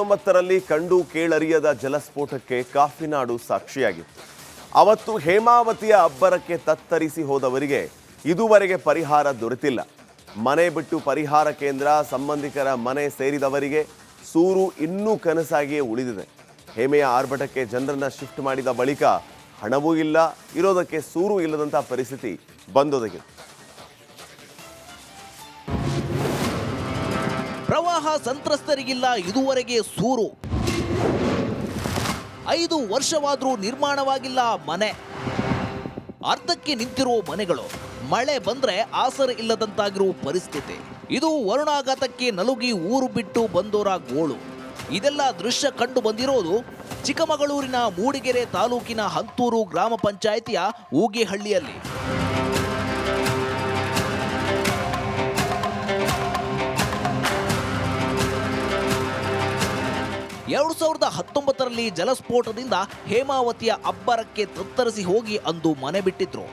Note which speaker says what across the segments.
Speaker 1: ಹತ್ತೊಂಬತ್ತರಲ್ಲಿ ಕಂಡು ಕೇಳರಿಯದ ಜಲಸ್ಫೋಟಕ್ಕೆ ಕಾಫಿನಾಡು ಸಾಕ್ಷಿಯಾಗಿತ್ತು. ಅವತ್ತು ಹೇಮಾವತಿಯ ಅಬ್ಬರಕ್ಕೆ ತತ್ತರಿಸಿ ಹೋದವರಿಗೆ ಇದುವರೆಗೆ ಪರಿಹಾರ ದೊರೆತಿಲ್ಲ. ಮನೆ ಬಿಟ್ಟು ಪರಿಹಾರ ಕೇಂದ್ರ, ಸಂಬಂಧಿಕರ ಮನೆ ಸೇರಿದವರಿಗೆ ಸೂರು ಇನ್ನೂ ಕನಸಾಗಿಯೇ ಉಳಿದಿದೆ. ಹೇಮೆಯ ಆರ್ಭಟಕ್ಕೆ ಜನರನ್ನ ಶಿಫ್ಟ್ ಮಾಡಿದ ಬಳಿಕ ಹಣವೂ ಇಲ್ಲ, ಇರೋದಕ್ಕೆ ಸೂರು ಇಲ್ಲದಂಥ ಪರಿಸ್ಥಿತಿ ಬಂದೊದಗಿದೆ
Speaker 2: ಸಂತ್ರಸ್ತರಿಗಿಲ್ಲ, ಇದುವರೆಗೆ ಸೂರು. ಐದು ವರ್ಷವಾದರೂ ನಿರ್ಮಾಣವಾಗಿಲ್ಲ ಮನೆ. ಅರ್ಧಕ್ಕೆ ನಿಂತಿರೋ ಮನೆಗಳು. ಮಳೆ ಬಂದ್ರೆ ಆಸರ ಇಲ್ಲದಂತಾಗಿರುವ ಪರಿಸ್ಥಿತಿ. ಇದು ವರುಣಾಘಾತಕ್ಕೆ ನಲುಗಿ ಊರು ಬಿಟ್ಟು ಬಂದೋರ ಗೋಳು. ಇದೆಲ್ಲ ದೃಶ್ಯ ಕಂಡು ಬಂದಿರೋದು ಚಿಕ್ಕಮಗಳೂರಿನ ಮೂಡಿಗೆರೆ ತಾಲೂಕಿನ ಹಂತೂರು ಗ್ರಾಮ ಪಂಚಾಯಿತಿಯ ಊಗೆಹಳ್ಳಿಯಲ್ಲಿ. ಎರಡು ಸಾವಿರದ ಹತ್ತೊಂಬತ್ತರಲ್ಲಿ ಜಲಸ್ಫೋಟದಿಂದ ಹೇಮಾವತಿಯ ಅಬ್ಬರಕ್ಕೆ ತತ್ತರಿಸಿ ಹೋಗಿ ಅಂದು ಮನೆ ಬಿಟ್ಟಿದ್ರು.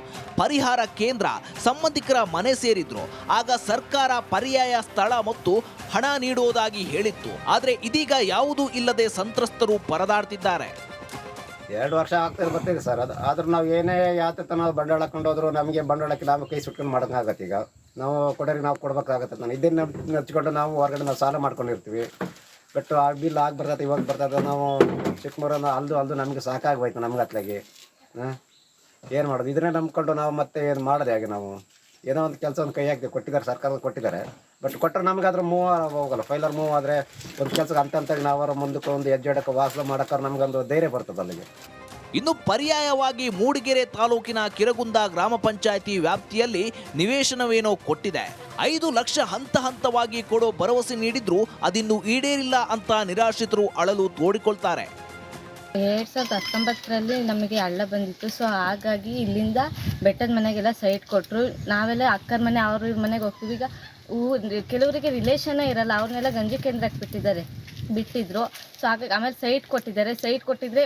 Speaker 2: ಪರಿಹಾರ ಕೇಂದ್ರ, ಸಂಬಂಧಿಕರ ಮನೆ ಸೇರಿದ್ರು. ಆಗ ಸರ್ಕಾರ ಪರ್ಯಾಯ ಸ್ಥಳ ಮತ್ತು ಹಣ ನೀಡುವುದಾಗಿ ಹೇಳಿತ್ತು. ಆದರೆ ಇದೀಗ ಯಾವುದೂ ಇಲ್ಲದೆ ಸಂತ್ರಸ್ತರು ಪರದಾಡ್ತಿದ್ದಾರೆ.
Speaker 3: ಎರಡು ವರ್ಷ ಆಗ್ತಾ ಬರ್ತಿದೆ ಸರ್. ಅದು ಆದ್ರೂ ನಾವು ಏನೇ ಯಾತ ತನ ಬಂಡವಾಳ ಹಾಕೊಂಡು ಹೋದ್ರು ನಮಗೆ ಬಂಡವಾಳಕ್ಕೆ ನಾವು ಕೈ ಸುಟ್ಕೊಂಡು ಮಾಡೋಕ್ಕಾಗತ್ತೆ ಈಗ. ನಾವು ಕೊಡೋರಿಗೆ ನಾವು ಕೊಡ್ಬೇಕಾಗತ್ತೆ ನಾನು ಇದನ್ನ ನೆಚ್ಕೊಂಡು ನಾವು ಹೊರಗಡೆ ನಾವು ಸಾಲ ಮಾಡ್ಕೊಂಡಿರ್ತೀವಿ. ಬಟ್ ಆ ಬಿಲ್ ಆಗಿ ಬರ್ತದೆ ಇವಾಗ ಬರ್ತದೆ ನಾವು ಚಿಕ್ಕಮೂರನ್ನ ಅಲ್ದು ಅಲ್ದು ನಮಗೆ ಸಾಕಾಗೋಯ್ತು ನಮ್ಗೆ ಅತ್ಲಾಗಿ. ಹಾಂ? ಏನು ಮಾಡೋದು? ಇದನ್ನೇ ನಂಬ್ಕೊಂಡು ನಾವು ಮತ್ತೆ ಏನು ಮಾಡಿದೆ ಹಾಗೆ ನಾವು? ಏನೋ ಒಂದು ಕೆಲಸ ಒಂದು ಕೈ ಹಾಕಿದೆ, ಕೊಟ್ಟಿದ್ದಾರೆ, ಸರ್ಕಾರದ ಕೊಟ್ಟಿದ್ದಾರೆ. ಬಟ್ ಕೊಟ್ಟರೆ ನಮಗಾದ್ರೆ ಮೂವ್ ಹೋಗಲ್ಲ. ಫೈಲರ್ ಮೂವ್ ಆದರೆ ಒಂದು ಕೆಲಸಕ್ಕೆ ಅಂತ ಅಂತ ನಾವು ಅವರ ಮುಂದಕ್ಕೆ ಒಂದು ಹೆಜ್ಜೆ ಇಡೋಕ್ಕೆ ವಾಸ ಮಾಡೋಕ್ಕಾರೆ ನಮಗೊಂದು ಧೈರ್ಯ ಬರ್ತದೆ ಅಲ್ಲಿಗೆ.
Speaker 2: ಇನ್ನು ಪರ್ಯಾಯವಾಗಿ ಮೂಡಿಗೆರೆ ತಾಲೂಕಿನ ಕಿರಗುಂದ ಗ್ರಾಮ ಪಂಚಾಯಿತಿ ವ್ಯಾಪ್ತಿಯಲ್ಲಿ ನಿವೇಶನವೇನೋ ಕೊಟ್ಟಿದೆ. ಐದು ಲಕ್ಷ ಹಂತ ಹಂತವಾಗಿ ಕೊಡೋ ಭರವಸೆ ನೀಡಿದ್ರು ಅದಿನ್ನು ಈಡೇರಿಲ್ಲ ಅಂತ ನಿರಾಶ್ರಿತರು ಅಳಲು ತೋಡಿಕೊಳ್ತಾರೆ.
Speaker 4: ಎರಡ್ ಸಾವಿರದ ಹತ್ತೊಂಬತ್ತರಲ್ಲಿ ನಮಗೆ ಹಳ್ಳ ಬಂದಿತ್ತು. ಸೊ ಹಾಗಾಗಿ ಇಲ್ಲಿಂದ ಬೆಟ್ಟದ ಮನೆಗೆಲ್ಲ ಸೈಟ್ ಕೊಟ್ಟರು ನಾವೆಲ್ಲ ಅಕ್ಕನ ಮನೆ, ಅವ್ರ ಮನೆಗೆ ಹೋಗ್ತೀವಿ. ಈಗ ಊ, ಕೆಲವರಿಗೆ ರಿಲೇಷನ್ನೇ ಇರಲ್ಲ. ಅವ್ರನ್ನೆಲ್ಲ ಗಂಜಿ ಕೇಂದ್ರಕ್ಕೆ ಬಿಟ್ಟಿದ್ದಾರೆ, ಬಿಟ್ಟಿದ್ರು. ಸೊ ಹಾಗಾಗಿ ಆಮೇಲೆ ಸೈಟ್ ಕೊಟ್ಟಿದ್ದಾರೆ. ಸೈಟ್ ಕೊಟ್ಟಿದ್ರೆ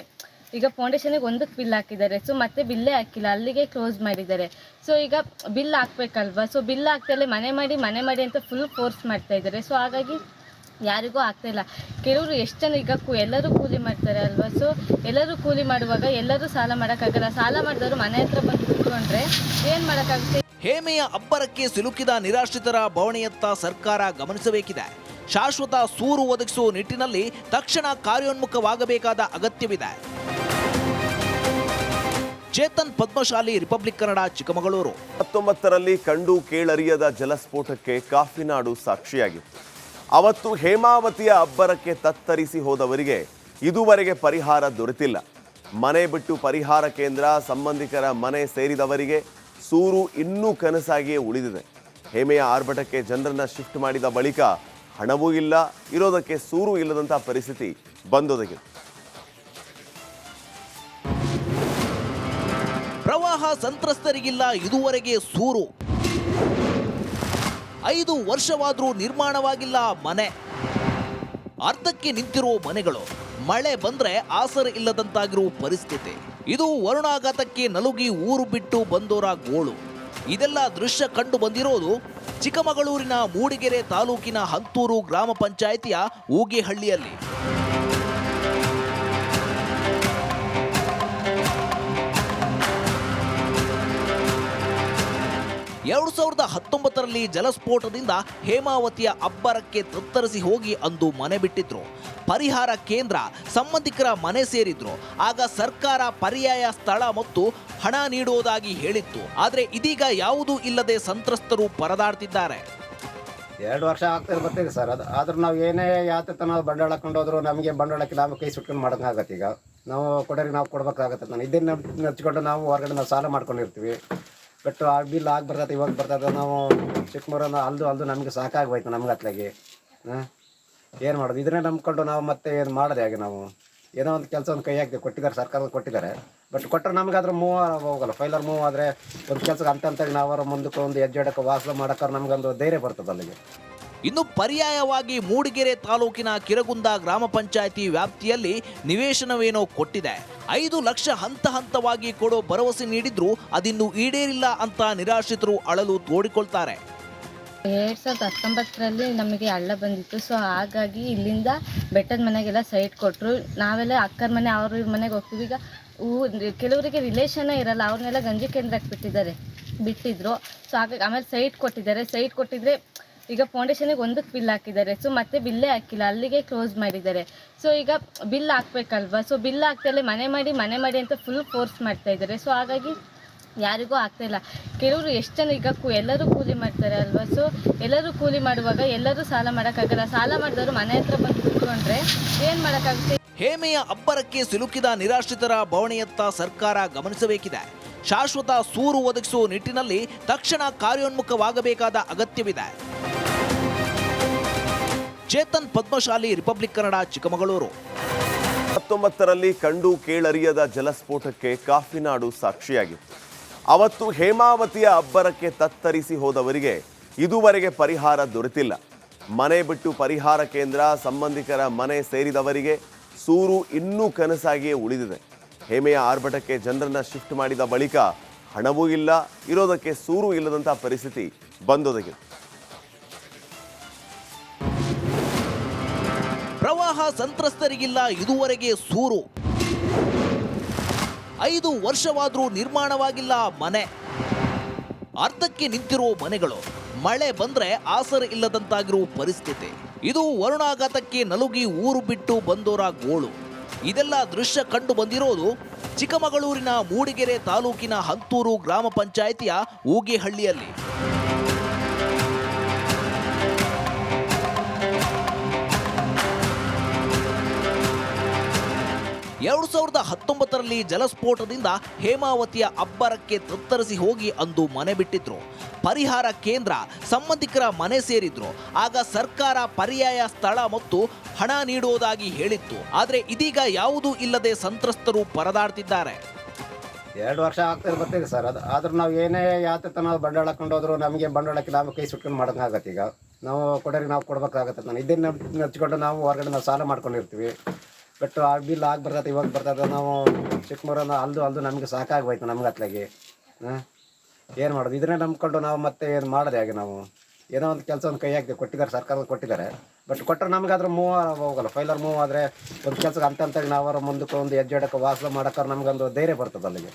Speaker 4: ಈಗ ಫೌಂಡೇಶನಿಗೆ ಒಂದಕ್ಕೆ ಬಿಲ್ ಹಾಕಿದ್ದಾರೆ. ಸೊ ಮತ್ತೆ ಬಿಲ್ಲೇ ಹಾಕಿಲ್ಲ. ಅಲ್ಲಿಗೆ ಕ್ಲೋಸ್ ಮಾಡಿದ್ದಾರೆ. ಸೊ ಈಗ ಬಿಲ್ ಹಾಕ್ಬೇಕಲ್ವಾ? ಸೊ ಬಿಲ್ ಹಾಕ್ತಲೇ ಮನೆ ಮಾಡಿ ಮನೆ ಮಾಡಿ ಅಂತ ಫುಲ್ ಫೋರ್ಸ್ ಮಾಡ್ತಾ ಇದ್ದಾರೆ. ಸೊ ಹಾಗಾಗಿ ಯಾರಿಗೂ ಆಗ್ತಾ ಇಲ್ಲ. ಕೆಲವರು ಎಷ್ಟು ಜನ ಈಗ ಕೂ, ಎಲ್ಲರೂ ಕೂಲಿ ಮಾಡ್ತಾರೆ ಅಲ್ವಾ? ಸೊ ಎಲ್ಲರೂ ಕೂಲಿ ಮಾಡುವಾಗ ಎಲ್ಲರೂ ಸಾಲ ಮಾಡೋಕ್ಕಾಗಲ್ಲ. ಸಾಲ ಮಾಡಿದವರು ಮನೆ ಹತ್ರ ಬಂದು ಕುತ್ಕೊಂಡ್ರೆ ಏನು ಮಾಡೋಕ್ಕಾಗುತ್ತೆ?
Speaker 2: ಹೇಮೆಯ ಅಬ್ಬರಕ್ಕೆ ಸಿಲುಕಿದ ನಿರಾಶ್ರಿತರ ಬವಣೆಯತ್ತ ಸರ್ಕಾರ ಗಮನಿಸಬೇಕಿದೆ. ಶಾಶ್ವತ ಸೂರು ಒದಗಿಸುವ ನಿಟ್ಟಿನಲ್ಲಿ ತಕ್ಷಣ ಕಾರ್ಯೋನ್ಮುಖವಾಗಬೇಕಾದ ಅಗತ್ಯವಿದೆ. ಚೇತನ್ ಪದ್ಮಶಾಲಿ, ರಿಪಬ್ಲಿಕ್ ಕನ್ನಡ, ಚಿಕ್ಕಮಗಳೂರು.
Speaker 1: ಹತ್ತೊಂಬತ್ತರಲ್ಲಿ ಕಂಡು ಕೇಳರಿಯದ ಜಲಸ್ಫೋಟಕ್ಕೆ ಕಾಫಿನಾಡು ಸಾಕ್ಷಿಯಾಗಿತ್ತು. ಅವತ್ತು ಹೇಮಾವತಿಯ ಅಬ್ಬರಕ್ಕೆ ತತ್ತರಿಸಿ ಹೋದವರಿಗೆ ಇದುವರೆಗೆ ಪರಿಹಾರ ದೊರೆತಿಲ್ಲ. ಮನೆ ಬಿಟ್ಟು ಪರಿಹಾರ ಕೇಂದ್ರ, ಸಂಬಂಧಿಕರ ಮನೆ ಸೇರಿದವರಿಗೆ ಸೂರು ಇನ್ನೂ ಕನಸಾಗಿಯೇ ಉಳಿದಿದೆ. ಹೇಮೆಯ ಆರ್ಭಟಕ್ಕೆ ಜನರನ್ನ ಶಿಫ್ಟ್ ಮಾಡಿದ ಬಳಿಕ ಹಣವೂ ಇಲ್ಲ, ಇರೋದಕ್ಕೆ ಸೂರು ಇಲ್ಲದಂಥ ಪರಿಸ್ಥಿತಿ ಬಂದೊದಗಿದೆ
Speaker 2: ಪ್ರವಾಹ ಸಂತ್ರಸ್ತರಿಗಿಲ್ಲ ಇದುವರೆಗೆ ಸೂರು. ಐದು ವರ್ಷವಾದರೂ ನಿರ್ಮಾಣವಾಗಿಲ್ಲ ಮನೆ. ಅರ್ಧಕ್ಕೆ ನಿಂತಿರುವ ಮನೆಗಳು. ಮಳೆ ಬಂದ್ರೆ ಆಸರ ಇಲ್ಲದಂತಾಗಿರುವ ಪರಿಸ್ಥಿತಿ. ಇದು ವರುಣಾಘಾತಕ್ಕೆ ನಲುಗಿ ಊರು ಬಿಟ್ಟು ಬಂದೋರ ಗೋಳು. ಇದೆಲ್ಲ ದೃಶ್ಯ ಕಂಡು ಬಂದಿರೋದು ಚಿಕ್ಕಮಗಳೂರಿನ ಮೂಡಿಗೆರೆ ತಾಲೂಕಿನ ಹಂತೂರು ಗ್ರಾಮ ಪಂಚಾಯಿತಿಯ ಊಗೆಹಳ್ಳಿಯಲ್ಲಿ. ಎರಡು ಸಾವಿರದ ಹತ್ತೊಂಬತ್ತರಲ್ಲಿ ಜಲಸ್ಫೋಟದಿಂದ ಹೇಮಾವತಿಯ ಅಬ್ಬರಕ್ಕೆ ತತ್ತರಿಸಿ ಹೋಗಿ ಅಂದು ಮನೆ ಬಿಟ್ಟಿದ್ರು. ಪರಿಹಾರ ಕೇಂದ್ರ, ಸಂಬಂಧಿಕರ ಮನೆ ಸೇರಿದ್ರು. ಆಗ ಸರ್ಕಾರ ಪರ್ಯಾಯ ಸ್ಥಳ ಮತ್ತು ಹಣ ನೀಡುವುದಾಗಿ ಹೇಳಿತ್ತು. ಆದರೆ ಇದೀಗ ಯಾವುದೂ ಇಲ್ಲದೆ ಸಂತ್ರಸ್ತರು ಪರದಾಡ್ತಿದ್ದಾರೆ.
Speaker 3: ಎರಡು ವರ್ಷ ಆಗ್ತಾ ಬರ್ತೀವಿ ಸರ್. ಅದು ಆದ್ರೆ ನಾವು ಏನೇ ಯಾತ ನಾವು ಬಂಡವಾಳ ಹಾಕೊಂಡು ಹೋದ್ರು ನಮಗೆ ಬಂಡವಾಳಕ್ಕೆ ನಾವು ಕೈ ಸುಟ್ಕೊಂಡು ಮಾಡೋಂಗಾಗತ್ತೆ ಈಗ. ನಾವು ಕೊಡೋರಿಗೆ ನಾವು ಕೊಡ್ಬೇಕಾಗತ್ತೆ. ನಾನು ಇದನ್ನು ನೆಚ್ಕೊಂಡು ನಾವು ಹೊರಗಡೆ ನಾವು ಸಾಲ ಮಾಡ್ಕೊಂಡಿರ್ತೀವಿ. ಬಟ್ ಆ, ಬಿಲ್ ಆಗಿ ಬರ್ತದೆ ಇವಾಗ ಬರ್ತದೆ ನಾವು ಚಿಕ್ಕಮೂರನ್ನ ಅಲ್ದು ಅಲ್ದು ನಮಗೆ ಸಾಕಾಗೋಯ್ತು ನಮ್ಗೆ ಅತ್ಲಾಗಿ ಹಾಂ? ಏನು ಮಾಡೋದು? ಇದನ್ನೇ ನಂಬ್ಕೊಂಡು ನಾವು ಮತ್ತೆ ಏನು ಮಾಡೋದು ಹೇಗೆ ನಾವು? ಏನೋ ಒಂದು ಕೆಲಸ ಒಂದು ಕೈ ಹಾಕ್ತೀವಿ ಕೊಟ್ಟಿದ್ದಾರೆ ಸರ್ಕಾರದ ಕೊಟ್ಟಿದ್ದಾರೆ. ಬಟ್ ಕೊಟ್ಟರೆ ನಮಗಾದ್ರೆ ಮೂವ್ ಹೋಗಲ್ಲ. ಫೈಲರ್ ಮೂವ್ ಆದರೆ ಒಂದು ಕೆಲಸಕ್ಕೆ ಅಂತ ನಾವು ನಾವಾರ ಮುಂದಕ್ಕೆ ಒಂದು ಹೆಜ್ಜೆ ಇಡೋಕ್ಕೆ ವಾಸ ಮಾಡೋಕ್ಕಾರೆ ನಮಗೊಂದು ಧೈರ್ಯ ಬರ್ತದೆ ಅಲ್ಲಿಗೆ.
Speaker 2: ಇನ್ನು ಪರ್ಯಾಯವಾಗಿ ಮೂಡಿಗೆರೆ ತಾಲೂಕಿನ ಕಿರಗುಂದ ಗ್ರಾಮ ಪಂಚಾಯಿತಿ ವ್ಯಾಪ್ತಿಯಲ್ಲಿ ನಿವೇಶನವೇನೋ ಕೊಟ್ಟಿದೆ. ಐದು ಲಕ್ಷ ಹಂತ ಹಂತವಾಗಿ ಕೊಡೋ ಭರವಸೆ ನೀಡಿದ್ರು ಅದಿನ್ನು ಈಡೇರಿಲ್ಲ ಅಂತ ನಿರಾಶ್ರಿತರು ಅಳಲು ತೋಡಿಕೊಳ್ತಾರೆ.
Speaker 4: ಎರಡು ಸಾವಿರದ ಹತ್ತೊಂಬತ್ತರಲ್ಲಿ ನಮಗೆ ಹಳ್ಳ ಬಂದಿತ್ತು. ಸೊ ಹಾಗಾಗಿ ಇಲ್ಲಿಂದ ಬೆಟ್ಟದ ಮನೆಗೆಲ್ಲ ಸೈಟ್ ಕೊಟ್ಟರು ನಾವೆಲ್ಲ ಅಕ್ಕರ ಮನೆ, ಅವ್ರ ಮನೆಗೆ ಹೋಗ್ತೀವಿ. ಈಗ ಹೂ ಕೆಲವರಿಗೆ ರಿಲೇಷನ್ನೇ ಇರಲ್ಲ. ಅವ್ರನ್ನೆಲ್ಲ ಗಂಜಿ ಕೇಂದ್ರಕ್ಕೆ ಬಿಟ್ಟಿದ್ದಾರೆ, ಬಿಟ್ಟಿದ್ರು. ಸೊ ಹಾಗಾಗಿ ಆಮೇಲೆ ಸೈಟ್ ಕೊಟ್ಟಿದ್ದಾರೆ. ಸೈಟ್ ಕೊಟ್ಟಿದ್ರೆ ಈಗ ಫೌಂಡೇಶನಿಗೆ ಒಂದಕ್ಕೆ ಬಿಲ್ ಹಾಕಿದ್ದಾರೆ. ಸೊ ಮತ್ತೆ ಬಿಲ್ಲೇ ಹಾಕಿಲ್ಲ. ಅಲ್ಲಿಗೆ ಕ್ಲೋಸ್ ಮಾಡಿದ್ದಾರೆ. ಸೊ ಈಗ ಬಿಲ್ ಹಾಕ್ಬೇಕಲ್ವಾ? ಸೊ ಬಿಲ್ ಹಾಕ್ತಲೇ ಮನೆ ಮಾಡಿ ಮನೆ ಮಾಡಿ ಅಂತ ಫುಲ್ ಫೋರ್ಸ್ ಮಾಡ್ತಾ ಇದ್ದಾರೆ. ಸೊ ಹಾಗಾಗಿ ಯಾರಿಗೂ ಆಗ್ತಾ ಇಲ್ಲ. ಕೆಲವರು ಎಷ್ಟು ಜನ ಈಗ ಕೂ ಎಲ್ಲರೂ ಕೂಲಿ ಮಾಡ್ತಾರೆ ಅಲ್ವಾ? ಸೊ ಎಲ್ಲರೂ ಕೂಲಿ ಮಾಡುವಾಗ ಎಲ್ಲರೂ ಸಾಲ ಮಾಡೋಕ್ಕಾಗಲ್ಲ. ಸಾಲ ಮಾಡಿದವರು ಮನೆ ಹತ್ರ ಬಂದು ಕುತ್ಕೊಂಡ್ರೆ ಏನು ಮಾಡೋಕ್ಕಾಗುತ್ತೆ?
Speaker 2: ಹೇಮೆಯ ಅಬ್ಬರಕ್ಕೆ ಸಿಲುಕಿದ ನಿರಾಶ್ರಿತರ ಬವಣೆಯತ್ತ ಸರ್ಕಾರ ಗಮನಿಸಬೇಕಿದೆ. ಶಾಶ್ವತ ಸೂರು ಒದಗಿಸುವ ನಿಟ್ಟಿನಲ್ಲಿ ತಕ್ಷಣ ಕಾರ್ಯೋನ್ಮುಖವಾಗಬೇಕಾದ ಅಗತ್ಯವಿದೆ. ಚೇತನ್ ಪದ್ಮಶಾಲಿ, ರಿಪಬ್ಲಿಕ್ ಕನ್ನಡ, ಚಿಕ್ಕಮಗಳೂರು.
Speaker 1: ಹತ್ತೊಂಬತ್ತರಲ್ಲಿ ಕಂಡು ಕೇಳರಿಯದ ಜಲಸ್ಫೋಟಕ್ಕೆ ಕಾಫಿನಾಡು ಸಾಕ್ಷಿಯಾಗಿತ್ತು. ಅವತ್ತು ಹೇಮಾವತಿಯ ಅಬ್ಬರಕ್ಕೆ ತತ್ತರಿಸಿ ಹೋದವರಿಗೆ ಇದುವರೆಗೆ ಪರಿಹಾರ ದೊರೆತಿಲ್ಲ. ಮನೆ ಬಿಟ್ಟು ಪರಿಹಾರ ಕೇಂದ್ರ, ಸಂಬಂಧಿಕರ ಮನೆ ಸೇರಿದವರಿಗೆ ಸೂರು ಇನ್ನೂ ಕನಸಾಗಿಯೇ ಉಳಿದಿದೆ. ಹೇಮೆಯ ಆರ್ಭಟಕ್ಕೆ ಜನರನ್ನ ಶಿಫ್ಟ್ ಮಾಡಿದ ಬಳಿಕ ಹಣವೂ ಇಲ್ಲ, ಇರೋದಕ್ಕೆ ಸೂರು ಇಲ್ಲದಂಥ ಪರಿಸ್ಥಿತಿ ಬಂದೊದಗಿದೆ
Speaker 2: ಸಂತ್ರಸ್ತರಿಗಿಲ್ಲ ಇದುವರೆಗೆ ಸೂರು. ಐದು ವರ್ಷವಾದರೂ ನಿರ್ಮಾಣವಾಗಿಲ್ಲ ಮನೆ. ಅರ್ಧಕ್ಕೆ ನಿಂತಿರುವ ಮನೆಗಳು. ಮಳೆ ಬಂದ್ರೆ ಆಸರ ಇಲ್ಲದಂತಾಗಿರುವ ಪರಿಸ್ಥಿತಿ. ಇದು ವರುಣಾಘಾತಕ್ಕೆ ನಲುಗಿ ಊರು ಬಿಟ್ಟು ಬಂದೋರ ಗೋಳು. ಇದೆಲ್ಲ ದೃಶ್ಯ ಕಂಡು ಬಂದಿರೋದು ಚಿಕ್ಕಮಗಳೂರಿನ ಮೂಡಿಗೆರೆ ತಾಲೂಕಿನ ಹಂತೂರು ಗ್ರಾಮ ಪಂಚಾಯಿತಿಯ ಊಗೆಹಳ್ಳಿಯಲ್ಲಿ. ಎರಡು ಸಾವಿರದ ಹತ್ತೊಂಬತ್ತರಲ್ಲಿ ಜಲಸ್ಫೋಟದಿಂದ ಹೇಮಾವತಿಯ ಅಬ್ಬರಕ್ಕೆ ತತ್ತರಿಸಿ ಹೋಗಿ ಅಂದು ಮನೆ ಬಿಟ್ಟಿದ್ರು. ಪರಿಹಾರ ಕೇಂದ್ರ, ಸಂಬಂಧಿಕರ ಮನೆ ಸೇರಿದ್ರು. ಆಗ ಸರ್ಕಾರ ಪರ್ಯಾಯ ಸ್ಥಳ ಮತ್ತು ಹಣ ನೀಡುವುದಾಗಿ ಹೇಳಿತ್ತು. ಆದರೆ ಇದೀಗ ಯಾವುದೂ ಇಲ್ಲದೆ ಸಂತ್ರಸ್ತರು ಪರದಾಡ್ತಿದ್ದಾರೆ.
Speaker 3: ಎರಡು ವರ್ಷ ಆಗ್ತಾ ಬರ್ತಿದೆ ಸರ್. ಅದು ಆದ್ರೂ ನಾವು ಏನೇ ಯಾತ ತನ ಬಂಡವಾಳ ನಮಗೆ ಬಂಡವಾಳಕ್ಕೆ ನಾವು ಕೈ ಸುಟ್ಕೊಂಡು ಮಾಡೋಕ್ಕಾಗತ್ತೆ ಈಗ. ನಾವು ಕೊಡೋರಿಗೆ ನಾವು ಕೊಡಬೇಕಾಗತ್ತೆ. ನಾನು ಇದನ್ನು ನೆಚ್ಕೊಂಡು ನಾವು ಹೊರಗಡೆ ನಾವು ಸಾಲ ಮಾಡ್ಕೊಂಡಿರ್ತೀವಿ. ಬಟ್ ಆ ಬಿಲ್ ಆಗಿ ಬರ್ತದೆ ಇವಾಗ ಬರ್ತದೆ ನಾವು ಚಿಕ್ಕಮೂರನ್ನ ಅಲ್ದು ಅಲ್ದು ನಮಗೆ ಸಾಕಾಗೋಯ್ತು ನಮ್ಗೆ ಅತ್ಲಾಗಿ. ಹಾಂ? ಏನು ಮಾಡೋದು? ಇದನ್ನೇ ನಂಬ್ಕೊಂಡು ನಾವು ಮತ್ತೆ ಏನು ಮಾಡಿದೆ ಹಾಗೆ ನಾವು? ಏನೋ ಒಂದು ಕೆಲಸ ಒಂದು ಕೈ ಹಾಕಿದೆ, ಕೊಟ್ಟಿದ್ದಾರೆ, ಸರ್ಕಾರದ ಕೊಟ್ಟಿದ್ದಾರೆ. ಬಟ್ ಕೊಟ್ಟರೆ ನಮ್ಗೆ ಅದ್ರ ಮೂವ್ ಹೋಗಲ್ಲ. ಫೈಲರ್ ಮೂವ್ ಆದರೆ ಒಂದು ಕೆಲಸಕ್ಕೆ ಅಂತ ಅಂತ ನಾವರ ಮುಂದಕ್ಕೆ ಒಂದು ಹೆಜ್ಜೆ ಇಡೋಕ್ಕೆ ವಾಸ ಮಾಡೋಕ್ಕಾರೆ ನಮಗೊಂದು ಧೈರ್ಯ ಬರ್ತದೆ ಅಲ್ಲಿಗೆ.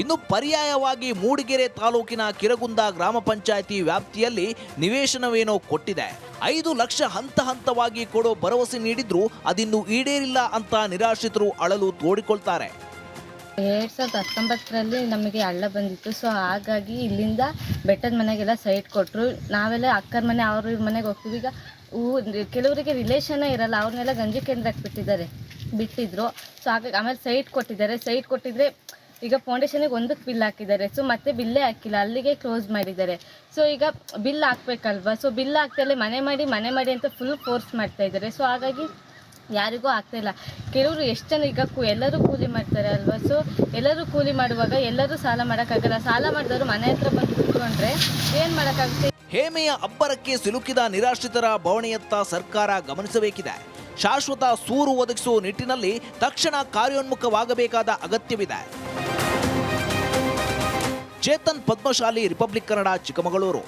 Speaker 2: ಇನ್ನು ಪರ್ಯಾಯವಾಗಿ ಮೂಡಿಗೆರೆ ತಾಲೂಕಿನ ಕಿರಗುಂದ ಗ್ರಾಮ ಪಂಚಾಯಿತಿ ವ್ಯಾಪ್ತಿಯಲ್ಲಿ ನಿವೇಶನವೇನೋ ಕೊಟ್ಟಿದೆ. ಐದು ಲಕ್ಷ ಹಂತ ಹಂತವಾಗಿ ಕೊಡೋ ಭರವಸೆ ನೀಡಿದ್ರು ಅದಿನ್ನು ಈಡೇರಿಲ್ಲ ಅಂತ ನಿರಾಶ್ರಿತರು ಅಳಲು ತೋಡಿಕೊಳ್ತಾರೆ.
Speaker 4: ಎರಡು ಸಾವಿರದ ಹತ್ತೊಂಬತ್ತರಲ್ಲಿ ನಮಗೆ ಹಳ್ಳ ಬಂದಿತ್ತು. ಸೊ ಹಾಗಾಗಿ ಇಲ್ಲಿಂದ ಬೆಟ್ಟದ ಮನೆಗೆಲ್ಲ ಸೈಟ್ ಕೊಟ್ಟರು ನಾವೆಲ್ಲ ಅಕ್ಕರ ಮನೆ, ಅವ್ರ ಮನೆಗೆ ಹೋಗ್ತೀವಿ. ಈಗ ಊ, ಕೆಲವರಿಗೆ ರಿಲೇಷನ್ನೇ ಇರಲ್ಲ. ಅವ್ರನ್ನೆಲ್ಲ ಗಂಜಿ ಕೇಂದ್ರಕ್ಕೆ ಬಿಟ್ಟಿದ್ದಾರೆ. ಬಿಟ್ಟಿದ್ರು. ಸೊ ಹಾಗಾಗಿ ಆಮೇಲೆ ಸೈಟ್ ಕೊಟ್ಟಿದ್ದಾರೆ. ಸೈಟ್ ಕೊಟ್ಟಿದ್ರೆ ಈಗ ಫೌಂಡೇಶನಿಗೆ ಒಂದಕ್ಕೆ ಬಿಲ್ ಹಾಕಿದ್ದಾರೆ. ಸೊ ಮತ್ತೆ ಬಿಲ್ಲೇ ಹಾಕಿಲ್ಲ. ಅಲ್ಲಿಗೆ ಕ್ಲೋಸ್ ಮಾಡಿದ್ದಾರೆ. ಸೊ ಈಗ ಬಿಲ್ ಹಾಕ್ಬೇಕಲ್ವಾ? ಸೊ ಬಿಲ್ ಹಾಕ್ತಲೇ ಮನೆ ಮಾಡಿ ಮನೆ ಮಾಡಿ ಅಂತ ಫುಲ್ ಫೋರ್ಸ್ ಮಾಡ್ತಾ ಇದ್ದಾರೆ. ಸೊ ಹಾಗಾಗಿ ಯಾರಿಗೂ ಆಗ್ತಾಯಿಲ್ಲ ಕೆಲವರು ಎಷ್ಟು ಜನ ಈಗ ಕೂ, ಎಲ್ಲರೂ ಕೂಲಿ ಮಾಡ್ತಾರೆ ಅಲ್ವಾ? ಸೊ ಎಲ್ಲರೂ ಕೂಲಿ ಮಾಡುವಾಗ ಎಲ್ಲರೂ ಸಾಲ ಮಾಡೋಕ್ಕಾಗಲ್ಲ. ಸಾಲ ಮಾಡಿದವರು ಮನೆ ಹತ್ರ ಬಂದು ಕುತ್ಕೊಂಡ್ರೆ ಏನು ಮಾಡೋಕ್ಕಾಗುತ್ತೆ?
Speaker 2: ಹೇಮೆಯ ಅಬ್ಬರಕ್ಕೆ ಸಿಲುಕಿದ ನಿರಾಶ್ರಿತರ ಬವಣೆಯತ್ತ ಸರ್ಕಾರ ಗಮನಿಸಬೇಕಿದೆ. ಶಾಶ್ವತ ಸೂರು ಒದಗಿಸುವ ನಿಟ್ಟಿನಲ್ಲಿ ತಕ್ಷಣ ಕಾರ್ಯೋನ್ಮುಖವಾಗಬೇಕಾದ ಅಗತ್ಯವಿದೆ. ಚೇತನ್ ಪದ್ಮಶಾಲಿ ರಿಪಬ್ಲಿಕ್ ಕನ್ನಡ ಚಿಕ್ಕಮಗಳೂರು.